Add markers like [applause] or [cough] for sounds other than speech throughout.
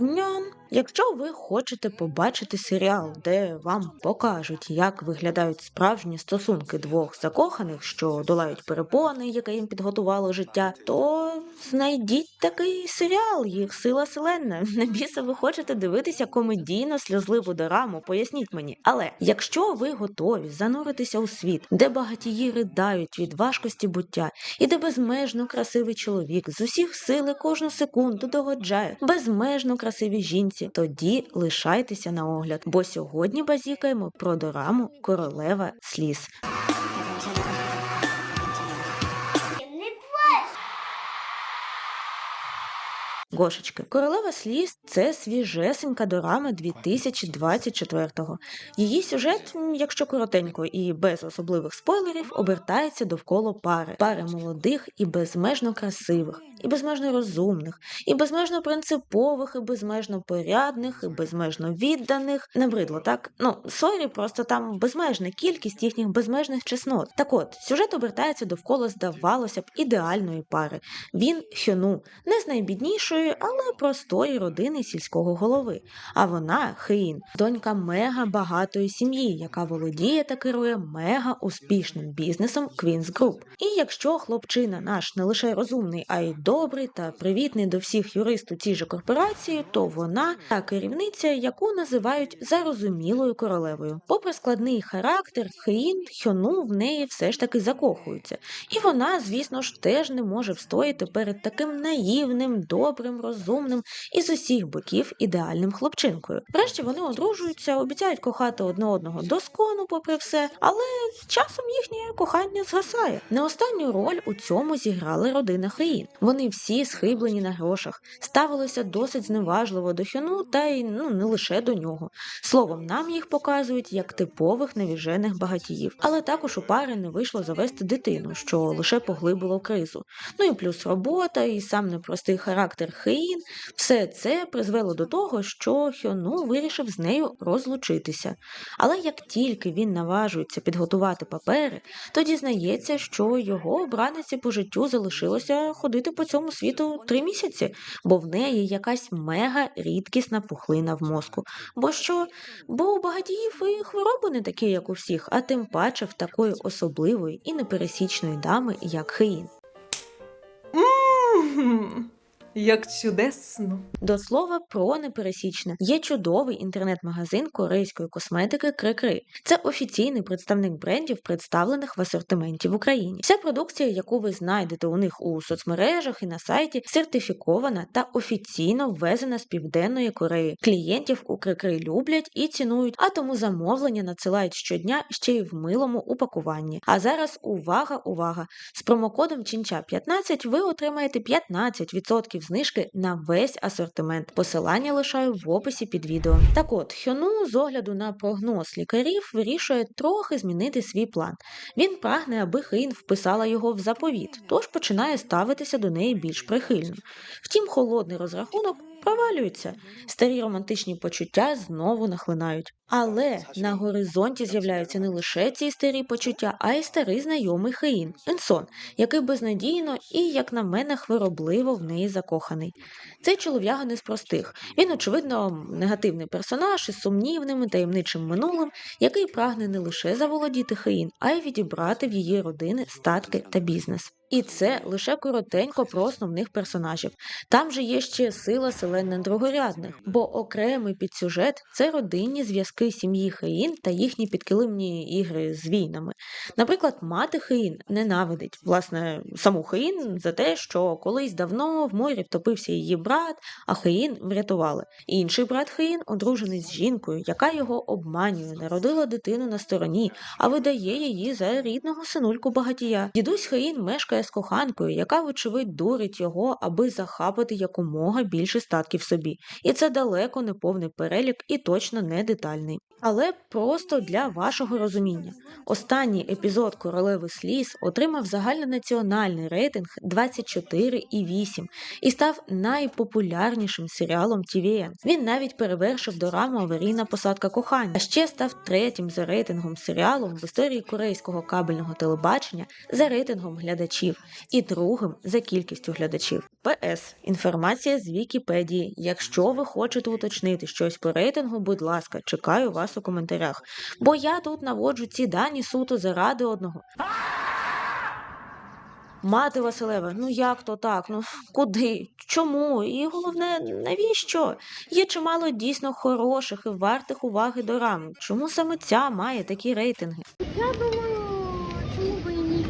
작년 Якщо ви хочете побачити серіал, де вам покажуть, як виглядають справжні стосунки двох закоханих, що долають перепони, яке їм підготувало життя, то знайдіть такий серіал, їх сила селена. [laughs] На біса ви хочете дивитися комедійно сльозливу дораму, поясніть мені. Але якщо ви готові зануритися у світ, де багатії ридають від важкості буття, і де безмежно красивий чоловік з усіх сили кожну секунду догоджає безмежно красивій жінці, тоді лишайтеся на огляд, бо сьогодні базікаємо про дораму Королева сліз. Гошечки. Королева сліз це свіжесенька дорама 2024-го. Її сюжет, якщо коротенько і без особливих спойлерів, обертається довкола пари. Пари молодих і безмежно красивих, і безмежно розумних, і безмежно принципових, і безмежно порядних, і безмежно відданих. Набридло, так? Ну, сорі, просто там безмежна кількість їхніх безмежних чеснот. Так от, сюжет обертається довкола, здавалося б, ідеальної пари. Він Хьону, не з найбіднішої, але простої родини сільського голови. А вона Хеїн, донька мега багатої сім'ї, яка володіє та керує мега успішним бізнесом Queen's Group. І якщо хлопчина наш не лише розумний, а й добрий та привітний до всіх юрист у цій же корпорації, то вона та керівниця, яку називають зарозумілою королевою. Попри складний характер, Хеїн Хьону в неї все ж таки закохується. І вона, звісно ж, теж не може встояти перед таким наївним, добрим, розумним і з усіх боків ідеальним хлопчинкою. Врешті вони одружуються, обіцяють кохати одне одного доскону, попри все, але з часом їхнє кохання згасає. Не останню роль у цьому зіграла родина Хеїн. Вони всі схиблені на грошах, ставилися досить зневажливо до Хьону, та й ну не лише до нього. Словом, нам їх показують як типових невіжених багатіїв, але також у пари не вийшло завести дитину, що лише поглибило кризу. Ну і плюс робота, і сам непростий характер Хеїн, все це призвело до того, що Хьону вирішив з нею розлучитися. Але як тільки він наважується підготувати папери, то дізнається, що його обраниці по життю залишилося ходити по цьому світу три місяці, бо в неї якась мега рідкісна пухлина в мозку. Бо що? Бо у багатіїв і хвороби не такі, як у всіх, а тим паче в такої особливої і непересічної дами, як Хеїн. Мгм. Як чудесно. До слова про непересічне є чудовий інтернет-магазин корейської косметики Крикри. Це офіційний представник брендів, представлених в асортименті в Україні. Вся продукція, яку ви знайдете у них у соцмережах і на сайті, сертифікована та офіційно ввезена з південної Кореї. Клієнтів у Крикри люблять і цінують, а тому замовлення надсилають щодня ще й в милому упакуванні. А зараз увага, увага! З промокодом Чинча 15 ви отримаєте 15% знижки на весь асортимент. Посилання лишаю в описі під відео. Так от, Хьону з огляду на прогноз лікарів вирішує трохи змінити свій план. Він прагне, аби Хейн вписала його в заповіт, тож починає ставитися до неї більш прихильно. Втім, холодний розрахунок провалюється. Старі романтичні почуття знову нахлинають. Але на горизонті з'являються не лише ці старі почуття, а й старий знайомий Хеїн Енсон, який безнадійно і, як на мене, хворобливо в неї закоханий. Цей чолов'яга не з простих. Він, очевидно, негативний персонаж із сумнівним і таємничим минулим, який прагне не лише заволодіти Хеїн, а й відібрати в її родини статки та бізнес. І це лише коротенько про основних персонажів. Там же є ще сила селен другорядних, бо окремий підсюжет це родинні зв'язки сім'ї Хеїн та їхні підкилимні ігри з війнами. Наприклад, мати Хеїн ненавидить власне саму Хеїн за те, що колись давно в морі втопився її брат, а Хеїн врятували. Інший брат Хеїн одружений з жінкою, яка його обманює, народила дитину на стороні, а видає її за рідного синульку багатія. Дідусь Хеїн мешкає з коханкою, яка, вочевидь, дурить його, аби захапати якомога більше статків собі. І це далеко не повний перелік і точно не детальний. Але просто для вашого розуміння. Останній епізод Королеви сліз отримав загальнонаціональний рейтинг 24,8 і став найпопулярнішим серіалом TVN. Він навіть перевершив дораму Аварійна посадка кохання, а ще став третім за рейтингом серіалом в історії корейського кабельного телебачення за рейтингом глядачів. Глядачів і другим за кількістю глядачів. ПС. Інформація з Вікіпедії. Якщо ви хочете уточнити щось по рейтингу, будь ласка, чекаю вас у коментарях. Бо я тут наводжу ці дані суто заради одного. Мати Василева, ну як то так? Ну куди? Чому? І головне, навіщо? Є чимало дійсно хороших і вартих уваги дорам. Чому саме ця має такі рейтинги? Я думаю, чому би і ні?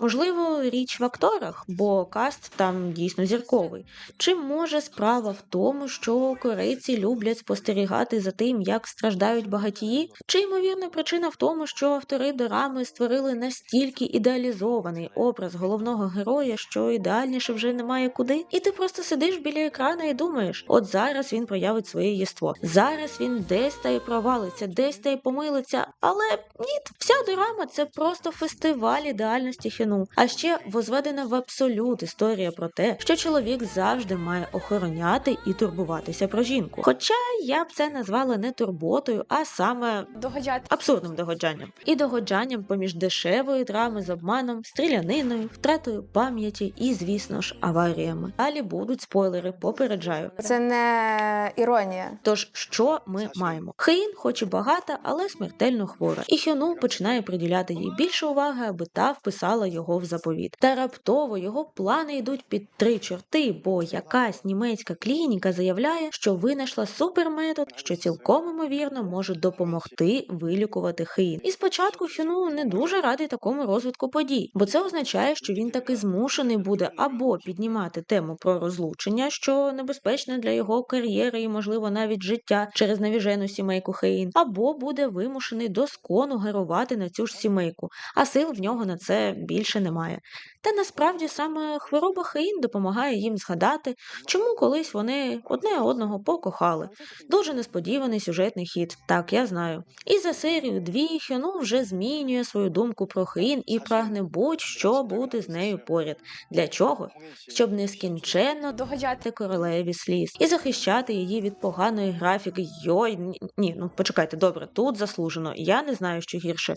Можливо, річ в акторах, бо каст там дійсно зірковий. Чи може справа в тому, що корейці люблять спостерігати за тим, як страждають багатії? Чи ймовірна причина в тому, що автори дорами створили настільки ідеалізований образ головного героя, що ідеальніше вже немає куди? І ти просто сидиш біля екрана і думаєш, от зараз він проявить своє єство. Зараз він десь та й провалиться, десь та й помилиться. Але ні, вся дорама це просто фестиваль ідеальності хіну. А ще возведена в абсолют історія про те, що чоловік завжди має охороняти і турбуватися про жінку. Хоча я б це назвала не турботою, а саме Догоджати. абсурдним догоджанням. І догоджанням поміж дешевої драми з обманом, стріляниною, втратою пам'яті і, звісно ж, аваріями. Далі будуть спойлери, попереджаю. Це не іронія. Тож, що ми маємо? Хеїн, хоч і багата, але смертельно хвора. І Хьону починає приділяти їй більше уваги, аби та вписала його в заповіт. Та раптово його плани йдуть під три чорти, бо якась німецька клініка заявляє, що винайшла суперметод, що цілком ймовірно може допомогти вилікувати Хеїн. І спочатку Хьону не дуже радий такому розвитку подій, бо це означає, що він таки змушений буде або піднімати тему про розлучення, що небезпечне для його кар'єри і, можливо, навіть життя через навіжену сімейку Хейн, або буде вимушений доскону гарувати на цю ж сімейку, а сил в нього на це більше немає. Та насправді саме хвороба Хейн допомагає їм згадати, чому колись вони одне одного покохали. Дуже несподіваний сюжетний хід, так я знаю. І за серію дві Хьону вже змінює свою думку про Хейн і прагне будь-що бути з нею поряд. Для чого? Щоб нескінченно Догоджати. королеві сліз і захищати її від поганої графіки. Йой, ні, ну почекайте, добре, тут заслужено. Я не знаю, що гірше.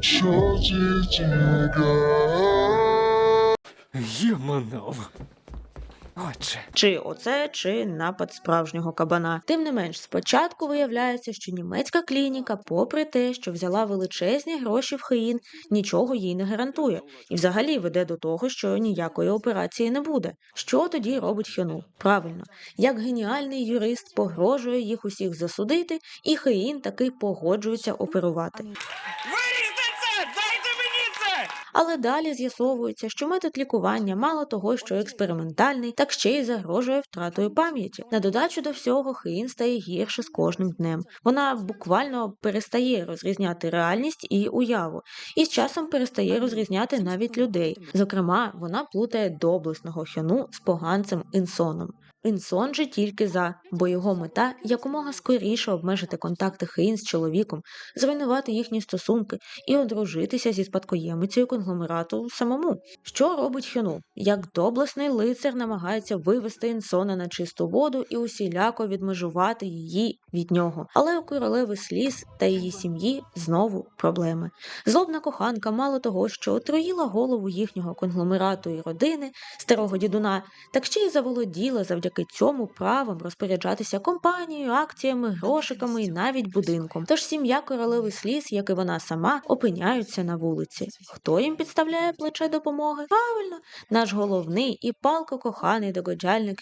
Що ті тіга? Єманов. Отже, Чи оце, чи напад справжнього кабана. Тим не менш, спочатку виявляється, що німецька клініка, попри те, що взяла величезні гроші в Хаїн, нічого їй не гарантує, і взагалі веде до того, що ніякої операції не буде. Що тоді робить Хьону? Правильно, як геніальний юрист погрожує їх усіх засудити, і Хаїн таки погоджується оперувати. Але далі з'ясовується, що метод лікування мало того, що експериментальний, так ще й загрожує втратою пам'яті. На додачу до всього Хеїн стає гірше з кожним днем. Вона буквально перестає розрізняти реальність і уяву, і з часом перестає розрізняти навіть людей. Зокрема, вона плутає доблесного хьону з поганцем інсоном. Інсон же тільки за, бо його мета якомога скоріше обмежити контакти Хейн з чоловіком, зруйнувати їхні стосунки і одружитися зі спадкоємицею конгломерату самому. Що робить Хьону? Як доблесний лицар намагається вивести Інсона на чисту воду і усіляко відмежувати її від нього. Але у королеви сліз та її сім'ї знову проблеми. Злобна коханка, мало того, що отруїла голову їхнього конгломерату і родини, старого дідуна, так ще й заволоділа завдяки цьому правом розпоряджатися компанією, акціями, грошиками і навіть будинком. Тож сім'я королеви сліз, як і вона сама, опиняються на вулиці. Хто їм підставляє плече допомоги? Правильно, наш головний і палко коханий догоджальник.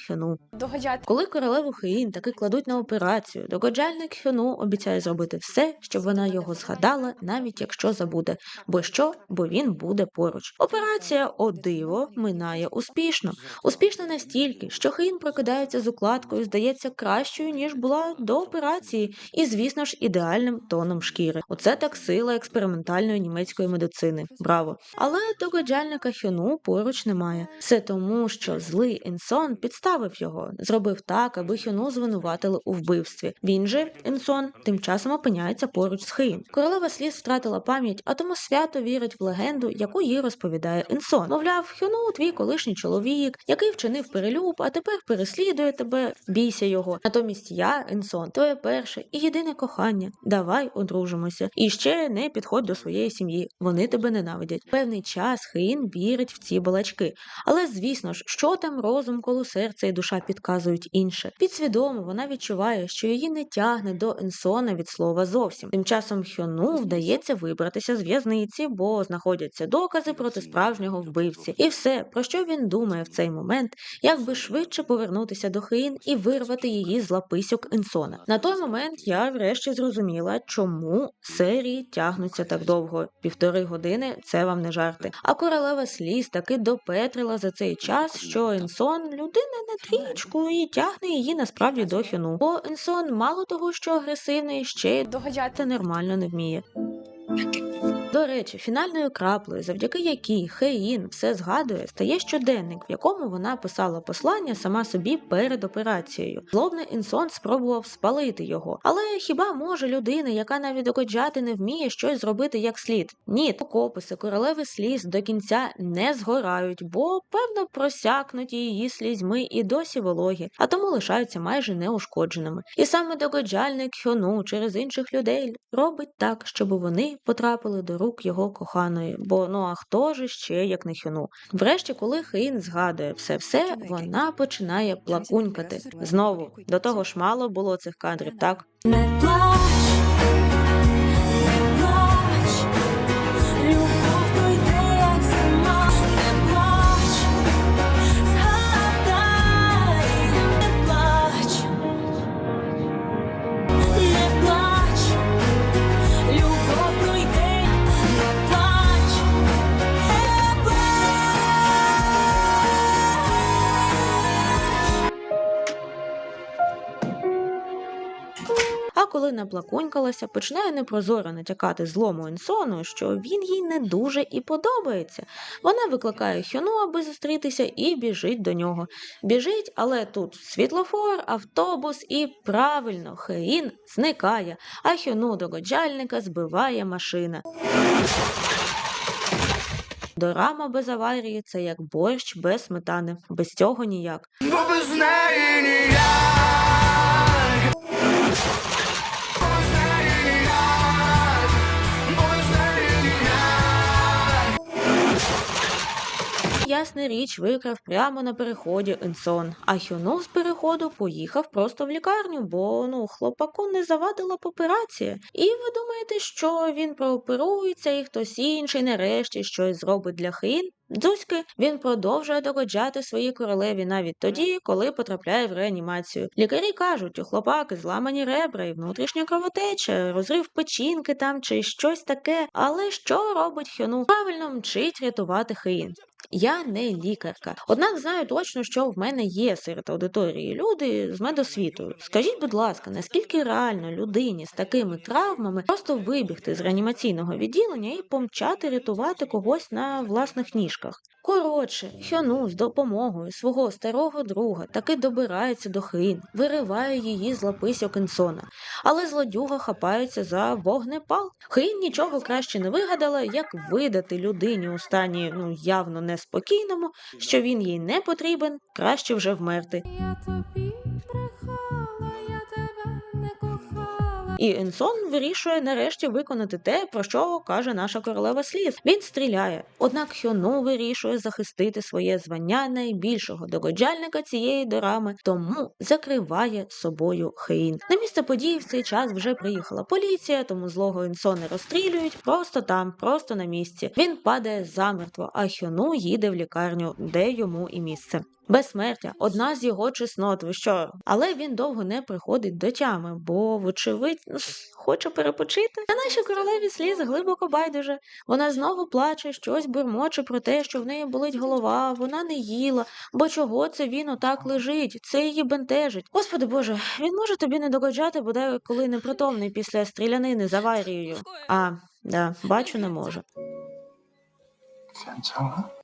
Догоджати. Коли королеву Хеїн таки кладуть на операцію, догоджальник Хьону обіцяє зробити все, щоб вона його згадала, навіть якщо забуде. Бо що? Бо він буде поруч. Операція, о диво, минає успішно. Успішно настільки, що Хеїн прокидається з укладкою, здається кращою, ніж була до операції, і, звісно ж, ідеальним тоном шкіри. Оце так сила експериментальної німецької медицини. Браво! Але догоджальника Хьону поруч немає. Все тому, що злий Інсон підставив його, зробив так, аби Хьону звинуватили у вбивстві. Він же, Інсон, тим часом опиняється поруч з Хеїн. Королева сліз втратила пам'ять, а тому свято вірить в легенду, яку їй розповідає Інсон. Мовляв, Хьону твій колишній чоловік, який вчинив перелюб, а тепер перестав переслідує тебе, бійся його. Натомість я, Енсон, твоє перше і єдине кохання. Давай одружимося. І ще не підходь до своєї сім'ї. Вони тебе ненавидять. Певний час Хеїн вірить в ці балачки. Але звісно ж, що там розум, коли серце і душа підказують інше. Підсвідомо вона відчуває, що її не тягне до Енсона від слова зовсім. Тим часом Хьону вдається вибратися з в'язниці, бо знаходяться докази проти справжнього вбивці. І все, про що він думає в цей момент, як би швидше повернутися до Хеїн і вирвати її з лаписьок Енсона. На той момент я врешті зрозуміла, чому серії тягнуться так довго. Півтори години це вам не жарти. А королева сліз таки допетрила за цей час, що Енсон людина на трічку і тягне її насправді до Хьону. Бо Енсон мало того, що агресивний, ще й Догоджати. нормально не вміє. До речі, фінальною краплею, завдяки якій Хеїн все згадує, стає щоденник, в якому вона писала послання сама собі перед операцією. Злобний інсон спробував спалити його. Але хіба може людина, яка навіть докоджати не вміє щось зробити як слід? Ні, окописи королеви сліз до кінця не згорають, бо певно просякнуті її слізьми і досі вологі, а тому лишаються майже неушкодженими. І саме догоджальник Хьону через інших людей робить так, щоб вони потрапили до рук його коханої. Бо ну а хто ж ще як не хіну? Врешті, коли Хейн згадує все все, вона починає плакунькати. Знову до того ж мало було цих кадрів, так? Коли починає непрозоро натякати злому Інсону, що він їй не дуже і подобається. Вона викликає Хьону, аби зустрітися, і біжить до нього. Біжить, але тут світлофор, автобус і правильно Хеїн зникає, а Хьону догоджальника збиває машина. Дорама без аварії це як борщ без сметани. Без цього ніяк. Бо без неї ніяк Ясна річ викрав прямо на переході Інсон, а Хюнов з переходу поїхав просто в лікарню, бо ну хлопаку не завадила б операція. І ви думаєте, що він прооперується і хтось інший нарешті щось зробить для Хин? Дзузьки він продовжує догоджати своїй королеві навіть тоді, коли потрапляє в реанімацію. Лікарі кажуть, у хлопаки зламані ребра і внутрішня кровотеча, розрив печінки там чи щось таке. Але що робить Хьону? Правильно мчить рятувати Хин. Я не лікарка. Однак знаю точно, що в мене є серед аудиторії люди з медосвітою. Скажіть, будь ласка, наскільки реально людині з такими травмами просто вибігти з реанімаційного відділення і помчати рятувати когось на власних ніжках? Коротше, Хьону з допомогою свого старого друга таки добирається до Хин, вириває її з лаписьок Інсона. Але злодюга хапається за вогнепал. Хин нічого краще не вигадала, як видати людині у стані ну явно неспокійному, що він їй не потрібен, краще вже вмерти. І Енсон вирішує нарешті виконати те, про що каже наша королева сліз. Він стріляє. Однак Хьону вирішує захистити своє звання найбільшого догоджальника цієї дорами, тому закриває собою Хейн. На місце події в цей час вже приїхала поліція, тому злого Енсона розстрілюють просто там, просто на місці. Він падає замертво, а Хьону їде в лікарню, де йому і місце. Безсмертя одна з його чеснот, ви що? Але він довго не приходить до тями, бо, вочевидь, ну, хоче перепочити. А нашій королеві сліз глибоко байдуже. Вона знову плаче, щось бурмоче про те, що в неї болить голова, вона не їла, бо чого це він отак лежить? Це її бентежить. Господи Боже, він може тобі не догоджати, бодай коли непритомний після стрілянини з аварією. А, да, бачу, не може.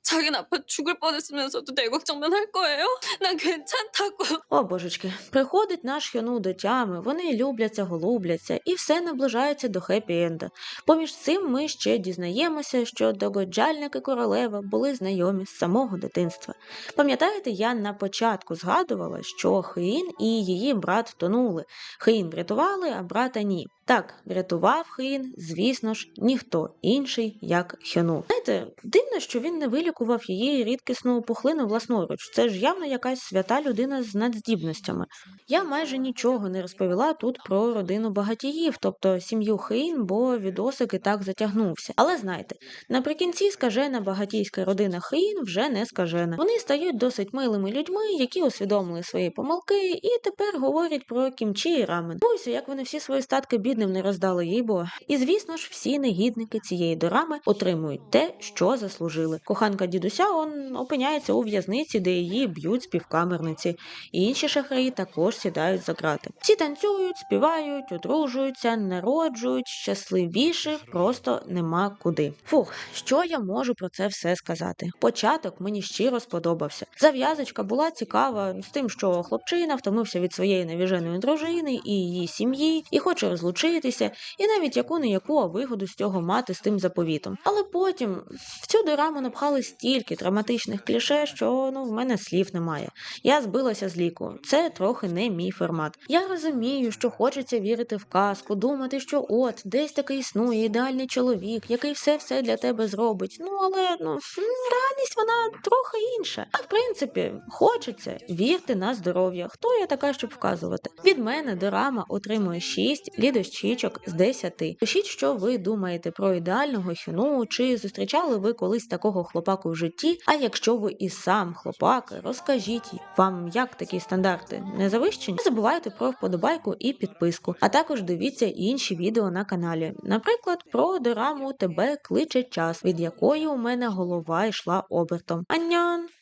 괜찮아? 자긴 아파 죽을 뻔했으면서도 내 걱정만 할 거예요? 난 괜찮다고. О божечки, приходить наш Хьону до тями, вони любляться, голубляться, і все наближається до хеппі-енда. Поміж цим ми ще дізнаємося, що догоджальник і королева були знайомі з самого дитинства. Пам'ятаєте, я на початку згадувала, що Хеїн і її брат тонули. Хеїн врятували, а брата ні. Так, врятував Хеїн, звісно ж, ніхто інший, як Хьону. Знаєте, дивно, що він не вилікував її рідкісну пухлину власноруч. Це ж явно якась свята людина з надздібностями. Я майже нічого не розповіла тут про родину багатіїв, тобто сім'ю Хеїн, бо відосик і так затягнувся. Але знайте, наприкінці скажена багатійська родина Хеїн вже не скажена. Вони стають досить милими людьми, які усвідомили свої помилки, і тепер говорять про кімчі і рамен. Дивуюся, як вони всі свої статки бідним не роздали їй бо. І звісно ж, всі негідники цієї дорами отримують те, що заслужили. Коханка дідуся он опиняється у в'язниці, де її б'ють співкамерниці. Інші шахраї також сідають за грати. Всі танцюють, співають, одружуються, народжують, щасливіше просто нема куди. Фух, що я можу про це все сказати? Початок мені щиро сподобався. Зав'язочка була цікава з тим, що хлопчина втомився від своєї навіженої дружини і її сім'ї, і хоче розлучитися, і навіть яку не яку вигоду з цього мати з тим заповітом. Але потім в цю дораму напхали стільки драматичних кліше, що ну в мене слів немає. Я збилася з ліку. Це трохи не мій формат. Я розумію, що хочеться вірити в казку, думати, що от десь таки існує ідеальний чоловік, який все все для тебе зробить. Ну але ну реальність вона трохи інша. А в принципі, хочеться вірте на здоров'я. Хто я така, щоб вказувати? Від мене дорама отримує 6 лідощічок з 10. Пишіть, що ви думаєте про ідеального хюну, чи зустрічали ви колись такого хлопаку в житті. А якщо ви і сам хлопак, розкажіть вам, як такі стандарти не завищені. Не забувайте про вподобайку і підписку, а також дивіться інші відео на каналі. Наприклад, про дораму тебе кличе час, від якої у мене голова йшла обертом. Аньон!